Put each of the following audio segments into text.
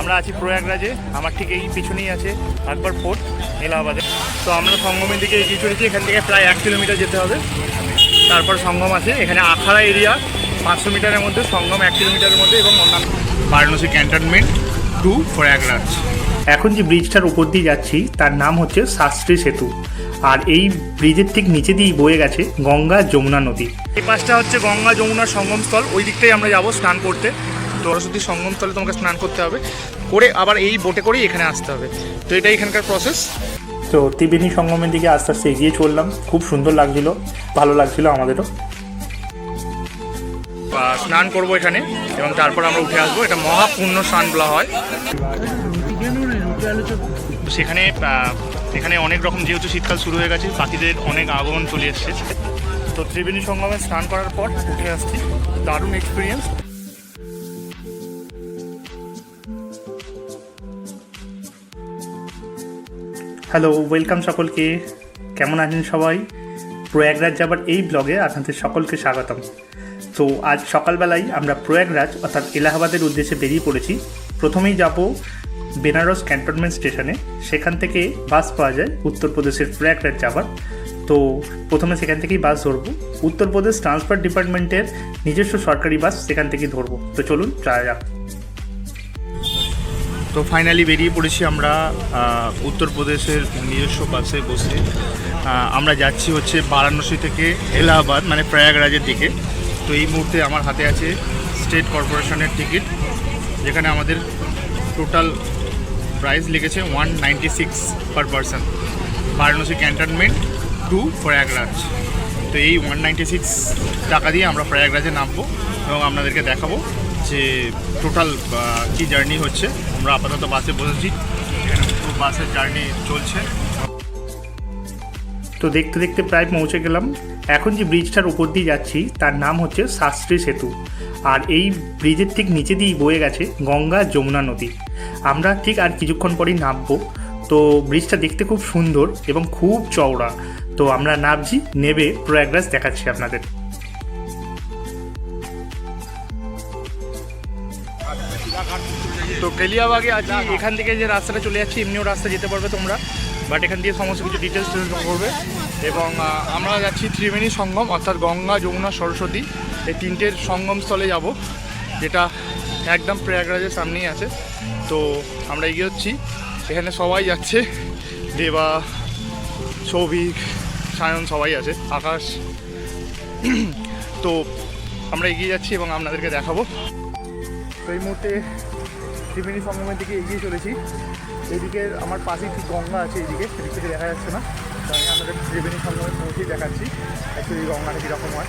আমরা আছি প্রয়াগরাজে আমার ঠিক এই পিছনেই আছে আকবর ফোর্ট এলাহাবাদে। তো আমরা সঙ্গমের দিকে এগিয়ে চলেছি এখান থেকে প্রায় এক কিলোমিটার যেতে হবে। তারপর সঙ্গম আছে এখানে আখাড়া এরিয়া পাঁচশো মিটারের মধ্যে সঙ্গম এক কিলোমিটারের মধ্যে এবং অন্যান্য। Varanasi cantonment to Prayagraj. এখন যে ব্রিজটার উপর দিয়ে যাচ্ছি তার নাম হচ্ছে শাস্ত্রী সেতু। আর এই ব্রিজের ঠিক নিচে দিয়েই বয়ে গেছে গঙ্গা যমুনা নদী। এই পাশটা হচ্ছে গঙ্গা যমুনার সঙ্গমস্থল ওই দিকটাই আমরা যাব স্নান করতে। সরস্বতী সঙ্গমস্থলে তোমাকে স্নান করতে হবে। করে আবার এই বোটে করেই এখানে আসতে হবে। তো এটাই এখানকার প্রসেস তো ত্রিবেণী সঙ্গমের দিকে আস্তে আস্তে এগিয়ে চললাম। খুব সুন্দর লাগছিল ভালো লাগছিল আমাদেরও। স্নান করব এখানে এবং তারপর আমরা উঠে আসব। এটা মহাপূর্ণ স্নান বলা হয়। সেখানে এখানে অনেক রকম যেহেতু শীতকাল শুরু হয়ে গেছে পাখিদের অনেক আগমন চলে এসছে। তো ত্রিবেণী সঙ্গমে স্নান করার পর উঠে আসছি। দারুণ এক্সপিরিয়েন্স হ্যালো ওয়েলকাম সকলকে। কেমন আছেন সবাই? প্রয়াগরাজ যাবার এই ব্লগে আপনাদের সকলকে স্বাগতম। তো আজ সকালবেলায় আমরা প্রয়াগরাজ অর্থাৎ এলাহাবাদের উদ্দেশ্যে বেরিয়ে পড়েছি। প্রথমেই যাব বেনারস ক্যান্টনমেন্ট স্টেশনে। সেখান থেকে বাস পাওয়া যায় উত্তরপ্রদেশের প্রয়াগরাজ যাবার। তো প্রথমে সেখান থেকেই বাস ধরবো। উত্তরপ্রদেশ ট্রান্সপোর্ট ডিপার্টমেন্টের নিজস্ব সরকারি বাস সেখান থেকেই ধরবো। তো চলুন, যাওয়া যাক। তো ফাইনালি বেরিয়ে পড়েছি আমরা উত্তরপ্রদেশের নিজস্ব বাসে। বসে আমরা যাচ্ছি হচ্ছে বারাণসী থেকে এলাহাবাদ মানে প্রয়াগরাজের দিকে। তো এই মুহূর্তে আমার হাতে আছে স্টেট কর্পোরেশনের টিকিট যেখানে আমাদের টোটাল প্রাইস লেগেছে one ninety six per person Varanasi cantonment to Prayagraj. তো এই ওয়ান নাইনটি সিক্স টাকা দিয়ে আমরা প্রয়াগরাজে নামবো এবং আপনাদেরকে দেখাবো। যে টোটাল কি জার্নি হচ্ছে, আমরা আপাতত বাসে বসেছি। বাসের জার্নি চলছে। তো দেখতে দেখতে প্রায় পৌঁছে গেলাম। এখন যে ব্রিজটার উপর দিয়ে যাচ্ছি, তার নাম হচ্ছে শাস্ত্রী সেতু। আর এই ব্রিজের ঠিক নিচে দিয়েই বয়ে গেছে গঙ্গা যমুনা নদী। আমরা ঠিক আর কিছুক্ষণ পরেই নামবো। তো ব্রিজটা দেখতে খুব সুন্দর এবং খুব চওড়া। তো আমরা নামছি, নেবে প্রয়াগরাজ দেখাচ্ছি আপনাদের। তো কেলিয়াবাগে আছি এখান থেকে যে রাস্তাটা চলে যাচ্ছে, এমনিও রাস্তা যেতে পারবে তোমরা। বাট এখান দিয়ে সমস্ত কিছু ডিটেলস করবে। এবং আমরা যাচ্ছি ত্রিবেণী সঙ্গম, অর্থাৎ গঙ্গা, যমুনা, সরস্বতী। এই তিনটের সঙ্গমস্থলে যাব, যেটা একদম প্রয়াগরাজের সামনেই আছে। তো আমরা এগিয়ে হচ্ছি এখানে সবাই যাচ্ছে। দেবা, সৌভিক, সায়ন সবাই আছে, আকাশ। তো আমরা এগিয়ে যাচ্ছি এবং আপনাদেরকে দেখাবো। তো এই মুহূর্তে ত্রিবেণী সঙ্গমের দিকে এগিয়ে চলেছি। এইদিকে আমার পাশেই ঠিক গঙ্গা আছে এইদিকে সেদিক থেকে দেখা যাচ্ছে না। তো আমি আপনাদের ত্রিবেণী সঙ্গমে পৌঁছেই দেখাচ্ছি অ্যাকচুয়ালি গঙ্গাটা কীরকম হয়।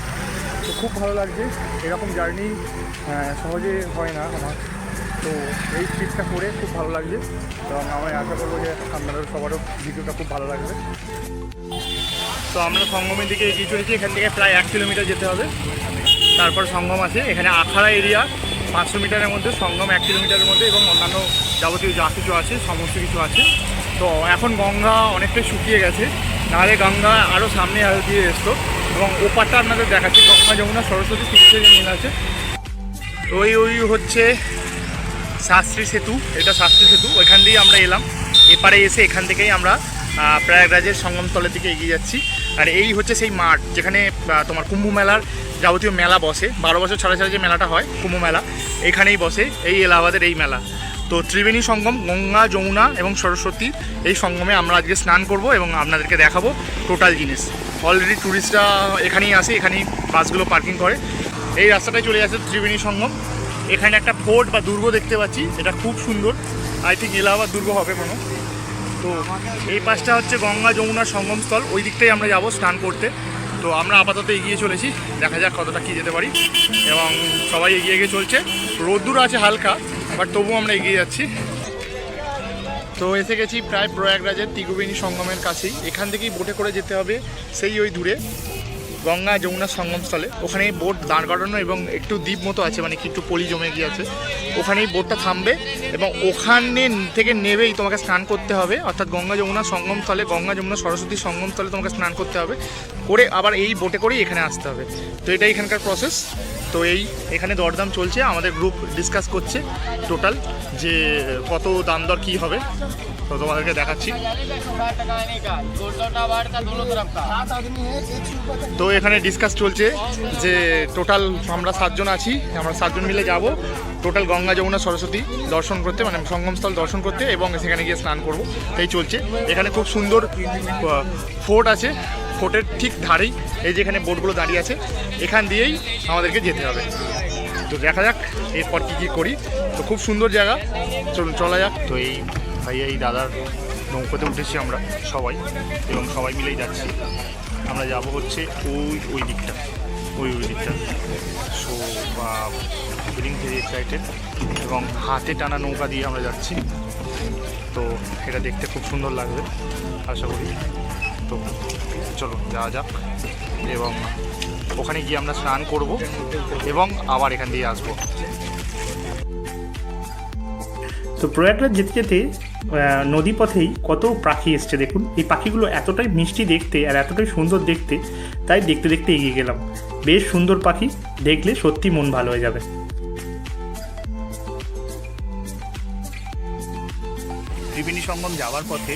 তো খুব ভালো লাগছে, এরকম জার্নি সহজে হয় না আমার। তো এই ট্রিপটা করে খুব ভালো লাগছে। এবং আমি আশা করব যে আপনাদের সবারও ভিডিওটা খুব ভালো লাগবে। তো আমরা সঙ্গমের দিকে এগিয়ে চলেছি, এখান থেকে প্রায় এক কিলোমিটার যেতে হবে। তারপর সঙ্গম আছে, এখানে আখাড়া এরিয়া পাঁচশো মিটারের মধ্যে, সঙ্গম এক কিলোমিটারের মধ্যে এবং অন্যান্য যাবতীয় যা কিছু আছে, সমস্ত কিছু আছে। তো এখন গঙ্গা অনেকটাই শুকিয়ে গেছে। নাহলে গঙ্গা আরও সামনে আরও দিয়ে এসতো। এবং ওপারটা আপনাদের দেখাচ্ছি গঙ্গা যমুনা, সরস্বতী তিনটে যে মিল আছে। তো ওই ওই হচ্ছে শাস্ত্রী সেতু, এটা শাস্ত্রী সেতু। ওইখান দিয়েই আমরা এলাম। এপারে এসে এখান থেকেই আমরা প্রয়াগরাজের সঙ্গমতলের দিকে এগিয়ে যাচ্ছি। আর এই হচ্ছে সেই মাঠ যেখানে তোমার কুম্ভ মেলার যাবতীয় মেলা বসে। বারো বছর ছাড়া ছাড়া যে মেলাটা হয়, কুম্ভ মেলা, এখানেই বসে এই এলাহাবাদের এই মেলা। তো ত্রিবেণী সঙ্গম, গঙ্গা, যমুনা এবং সরস্বতী, এই সঙ্গমে আমরা আজকে স্নান করব এবং আপনাদেরকে দেখাবো টোটাল জিনিস। অলরেডি ট্যুরিস্টরা এখানেই আসে, এখানেই বাসগুলো পার্কিং করে। এই রাস্তাটায় চলে যাচ্ছে ত্রিবেণী সঙ্গম। এখানে একটা ফোর্ট বা দুর্গ দেখতে পাচ্ছি এটা খুব সুন্দর। আই থিঙ্ক এলাহাবাদ দুর্গ হবে কোনো তো এই পাশটা হচ্ছে গঙ্গা যমুনার সঙ্গমস্থল, ওই দিকটাই আমরা যাব স্নান করতে। তো আমরা আপাতত এগিয়ে চলেছি, দেখা যাক কতটা কি যেতে পারি। এবং সবাই এগিয়ে এগিয়ে চলছে। রোদ্দুর আছে হালকা, বাট তবুও আমরা এগিয়ে যাচ্ছি। তো এসে গেছি প্রায় প্রয়াগরাজের তিগুবিনী সঙ্গমের কাছেই। এখান থেকেই বোটে করে যেতে হবে সেই ওই দূরে। গঙ্গা যমুনা সঙ্গমস্থলে। ওখানে বোট দাঁড় করানো এবং একটু দ্বীপ মতো আছে মানে একটু পলি জমে গিয়েছে। ওখানেই বোটটা থামবে এবং ওখানে থেকে নেবেই তোমাকে স্নান করতে হবে। অর্থাৎ গঙ্গা যমুনা সঙ্গমস্থলে, গঙ্গা যমুনা সরস্বতী সঙ্গমস্থলে তোমাকে স্নান করতে হবে। করে আবার এই বোটে করেই এখানে আসতে হবে। তো এটাই এখানকার প্রসেস তো এই, এখানে দরদাম চলছে। আমাদের গ্রুপ ডিসকাস করছে টোটাল যে কত দাম দর কী হবে। তো তোমাদেরকে দেখাচ্ছি। তো এখানে ডিসকাস চলছে যে টোটাল আমরা সাতজন আছি, আমরা সাতজন মিলে যাব। টোটাল গঙ্গা, যমুনা, সরস্বতী দর্শন করতে মানে সঙ্গমস্থল দর্শন করতে এবং সেখানে গিয়ে স্নান করব। তাই চলছে। এখানে খুব সুন্দর ফোর্ট আছে। ফোর্টের ঠিক ধারেই এই যে এখানে বোটগুলো দাঁড়িয়ে আছে, এখান দিয়েই আমাদেরকে যেতে হবে। তো দেখা যাক, এরপর কী কী করি। তো খুব সুন্দর জায়গা। চলুন, চলা যাক। তো এই ভাইয়া এই দাদার নৌকোতে উঠেছি আমরা সবাই, এবং সবাই মিলেই যাচ্ছি। আমরা যাব হচ্ছে ওই ওই দিকটা, ওই ওই দিকটা। সো বা ফিলিং ভেরি এক্সাইটেড এবং হাতে টানা নৌকা দিয়ে আমরা যাচ্ছি। তো এটা দেখতে খুব সুন্দর লাগবে, আশা করি। তো চলো, যাওয়া যাক, এবং ওখানে গিয়ে আমরা স্নান করব, এবং আবার এখান দিয়ে আসব। তো প্রয়াগরাজ যেতে যেতে নদীপথেই কত পাখি এসছে দেখুন। এই পাখিগুলো এতটাই মিষ্টি দেখতে আর এতটাই সুন্দর দেখতে, তাই দেখতে দেখতে এগিয়ে গেলাম। বেশ সুন্দর পাখি, দেখলে সত্যি মন ভালো হয়ে যাবে। ত্রিবেণী সঙ্গম যাওয়ার পথে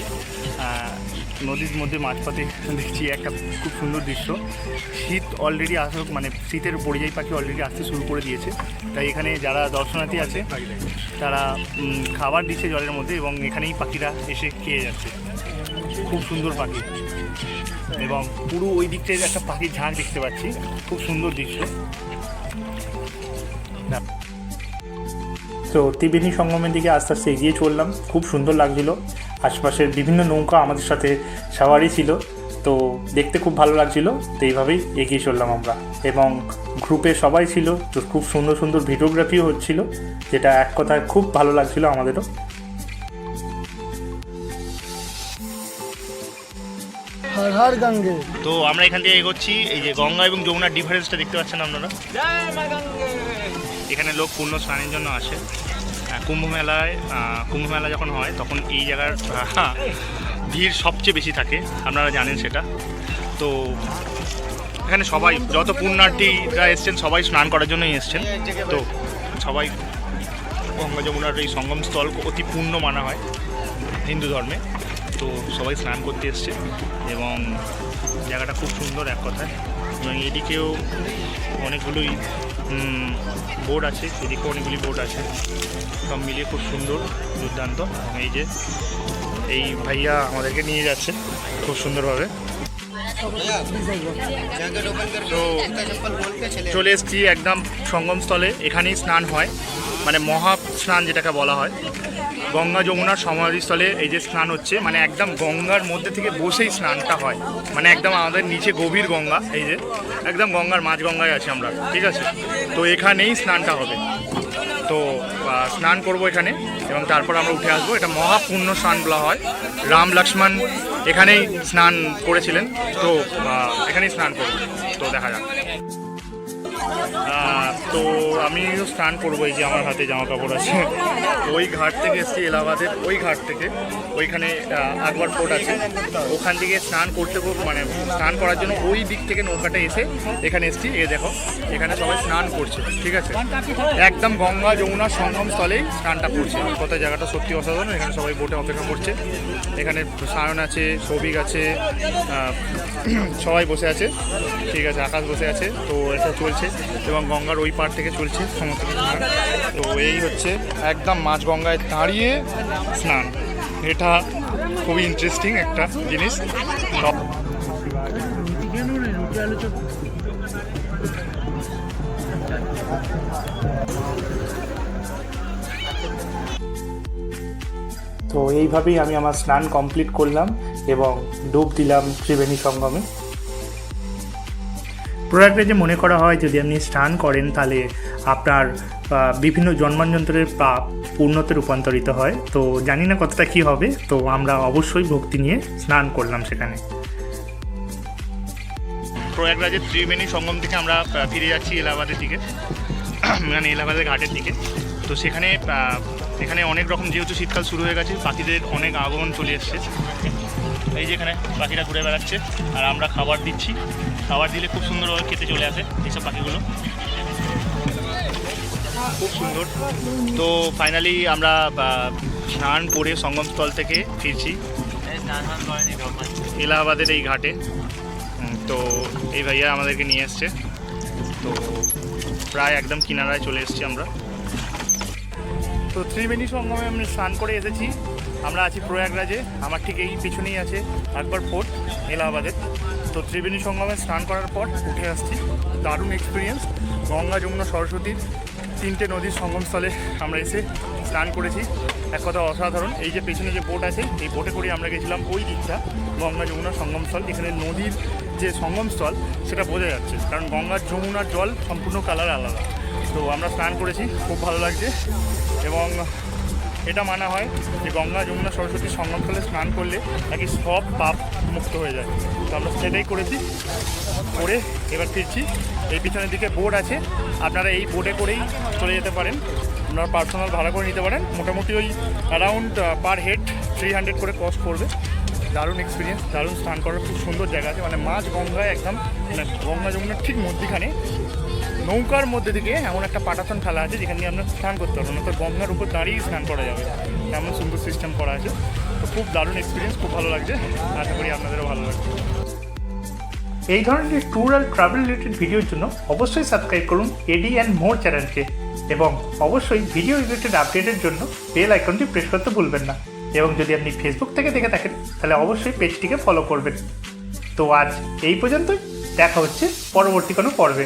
নদীর মধ্যে মাঝপথে দেখছি একটা খুব সুন্দর দৃশ্য। শীত অলরেডি আসুক মানে শীতের পরিযায়ী পাখি অলরেডি আসতে শুরু করে দিয়েছে। তাই এখানে যারা দর্শনার্থী আছে, তারা খাবার দিচ্ছে জলের মধ্যে এবং এখানেই পাখিরা এসে খেয়ে যাচ্ছে। খুব সুন্দর পাখি। এবং পুরো ওই দিকটায় একটা পাখির ঝাঁক দেখতে পাচ্ছি। খুব সুন্দর দৃশ্য। তো ত্রিবেণী সঙ্গমের দিকে আস্তে আস্তে এগিয়ে চললাম। খুব সুন্দর লাগছিল। আশপাশের বিভিন্ন নৌকা আমাদের সাথে সাওয়ারই ছিল। তো দেখতে খুব ভালো লাগছিল। তো এইভাবেই এগিয়ে চললাম আমরা। এবং গ্রুপে সবাই ছিল। তো খুব সুন্দর সুন্দর ভিডিওগ্রাফিও হচ্ছিল যেটা এক কথায় খুব ভালো লাগছিল আমাদেরও। তো আমরা এখান থেকে এগোচ্ছি। এই যে গঙ্গা এবং যমুনার ডিফারেন্সটা দেখতে পাচ্ছেন আপনারা? এখানে লোক পূর্ণ স্নানের জন্য আসে। কুম্ভ মেলায় কুম্ভ মেলা যখন হয়, তখন এই জায়গার ভিড় সবচেয়ে বেশি থাকে। আপনারা জানেন সেটা। তো এখানে সবাই, যত পুণ্যার্থীরা এসছেন, সবাই স্নান করার জন্যই এসছেন। তো সবাই গঙ্গা যমুনার এই সঙ্গমস্থল অতি পূর্ণ মানা হয় হিন্দু ধর্মে। তো সবাই স্নান করতে এসছে এবং জায়গাটা খুব সুন্দর এক কথায়। এবং এদিকেও অনেকগুলোই বোর্ড আছে এদিকে অনেকগুলি বোর্ড আছে। সব মিলিয়ে খুব সুন্দর, দুর্দান্ত। এই যে, এই ভাইয়া আমাদেরকে নিয়ে যাচ্ছে খুব সুন্দরভাবে। তো চলে এসেছি একদম সঙ্গমস্থলে। এখানেই স্নান হয় মানে মহা স্নান যেটাকে বলা হয়। গঙ্গা যমুনার সমাধিস্থলে এই যে স্নান হচ্ছে মানে একদম গঙ্গার মধ্যে থেকে বসেই স্নানটা হয়। মানে একদম আমাদের নিচে গভীর গঙ্গা, এই যে একদম গঙ্গার মাঝ গঙ্গায় আছি আমরা, ঠিক আছে? তো এখানেই স্নানটা হবে। তো স্নান করব এখানে এবং তারপর আমরা উঠে আসব। এটা মহাপুণ্য স্নান বলা হয়। রাম লক্ষ্মণ এখানেই স্নান করেছিলেন। তো এখানেই স্নান করব। তো দেখা যাক। তো আমিও স্নান করব, এই যে আমার হাতে জামা কাপড় আছে। ওই ঘাট থেকে এসেছি এলাহাবাদের, ওই ঘাট থেকে। ওইখানে আকবর ফোর্ট আছে। ওখান থেকে স্নান করতে কর- মানে স্নান করার জন্য ওই দিক থেকে নৌকাটা এসে এখানে এসছি। এ দেখো, এখানে সবাই স্নান করছে, ঠিক আছে? একদম গঙ্গা যমুনা সঙ্গম স্থলেই স্নানটা করছে। কোথায় জায়গাটা সত্যি অসাধারণ, এখানে সবাই বোটে অপেক্ষা করছে। এখানে সায়ন আছে সৌভিক আছে সবাই বসে আছে, ঠিক আছে? আকাশ বসে আছে, তো এটা চলছে। এবং গঙ্গার ওই পার থেকে চলছে কিছু স্নান। তো এই হচ্ছে একদম মাঝ গঙ্গায় দাঁড়িয়ে স্নান। এটা খুবই ইন্টারেস্টিং একটা জিনিস। সব তো এইভাবেই আমি আমার স্নান কমপ্লিট করলাম এবং ডুব দিলাম ত্রিবেণী সঙ্গমে। প্রয়াগরাজে মনে করা হয় যদি আপনি স্নান করেন, তাহলে আপনার বিভিন্ন জন্মান্তরের পাপ পূর্ণতে রূপান্তরিত হয়। তো জানি না কতটা কী হবে, তো আমরা অবশ্যই ভক্তি নিয়ে স্নান করলাম সেখানে। প্রয়াগরাজের ত্রিবেণী সঙ্গম থেকে আমরা ফিরে যাচ্ছি এলাহাবাদের দিকে। মানে এলাহাবাদের ঘাটের দিকে। তো সেখানে এখানে অনেক রকম যেহেতু শীতকাল শুরু হয়ে গেছে পাখিদের অনেক আগমন চলে এসছে। এই যে এখানে পাখিরা ঘুরে বেড়াচ্ছে, আর আমরা খাবার দিচ্ছি। খাবার দিলে খুব সুন্দরভাবে খেতে চলে আসে এইসব পাখিগুলো। খুব সুন্দর। তো ফাইনালি আমরা স্নান করে সঙ্গমস্থল থেকে ফিরছি। এলাহাবাদের এই ঘাটে। তো এই ভাইয়া আমাদেরকে নিয়ে এসছে। তো প্রায় একদম কিনারায় চলে এসেছি আমরা। তো ত্রিবেণী সঙ্গমে আমরা স্নান করে এসেছি। আমরা আছি প্রয়াগরাজে। আমার ঠিক এই পিছনেই আছে আকবর ফোর্ট, এলাহাবাদের। তো ত্রিবেণী সঙ্গমে স্নান করার পর উঠে আসছি। দারুণ এক্সপিরিয়েন্স গঙ্গা, যমুনা সরস্বতীর তিনটে নদীর সঙ্গমস্থলে আমরা এসে স্নান করেছি। এক কথা অসাধারণ, এই যে পেছনে যে বোট আছে, এই বোটে করে আমরা গেছিলাম ওই দিকটা গঙ্গা, যমুনা সঙ্গমস্থল। এখানে নদীর যে সঙ্গমস্থল, সেটা বোঝা যাচ্ছে, কারণ গঙ্গার যমুনার জল সম্পূর্ণ কালার আলাদা। তো আমরা স্নান করেছি, খুব ভালো লাগছে এবং এটা মানা হয় যে গঙ্গা, যমুনা সরস্বতীর সঙ্গমস্থলে স্নান করলে নাকি সব পাপ মুক্ত হয়ে যায়। তো আমরা সেটাই করেছি, করে এবার ফিরছি। এই পিছনের দিকে বোর্ড আছে, আপনারা এই বোর্ডে করেই চলে যেতে পারেন। আপনারা পার্সোনাল ভাড়া করে নিতে পারেন। মোটামুটি ওই around per head three hundred করে কস্ট পড়বে। দারুণ এক্সপিরিয়েন্স দারুণ স্নান করার খুব সুন্দর জায়গা আছে। মানে মাঝ গঙ্গায় একদম মানে গঙ্গা, যমুনার ঠিক মধ্যিখানে নৌকার মধ্যে থেকে এমন একটা পাটাতন ফেলা আছে যেখানে আপনার স্নান করতে পারবেন অর্থাৎ গঙ্গার উপর দাঁড়িয়ে স্নান করা যাবে। এমন সুন্দর সিস্টেম করা আছে। তো খুব দারুণ এক্সপিরিয়েন্স খুব ভালো লাগছে। আশা করি আপনাদেরও ভালো লাগবে। এই ধরনের ট্যুর আর ট্রাভেল রিলেটেড ভিডিওর জন্য অবশ্যই সাবস্ক্রাইব করুন এডি অ্যান্ড মোর চ্যানেলকে এবং অবশ্যই ভিডিও রিলেটেড আপডেটের জন্য বেল আইকনটি প্রেস করতে ভুলবেন না। এবং যদি আপনি ফেসবুক থেকে দেখে থাকেন, তাহলে অবশ্যই পেজটিকে ফলো করবেন। তো আজ এই পর্যন্তই। দেখা হচ্ছে পরবর্তী কোনো পর্বে।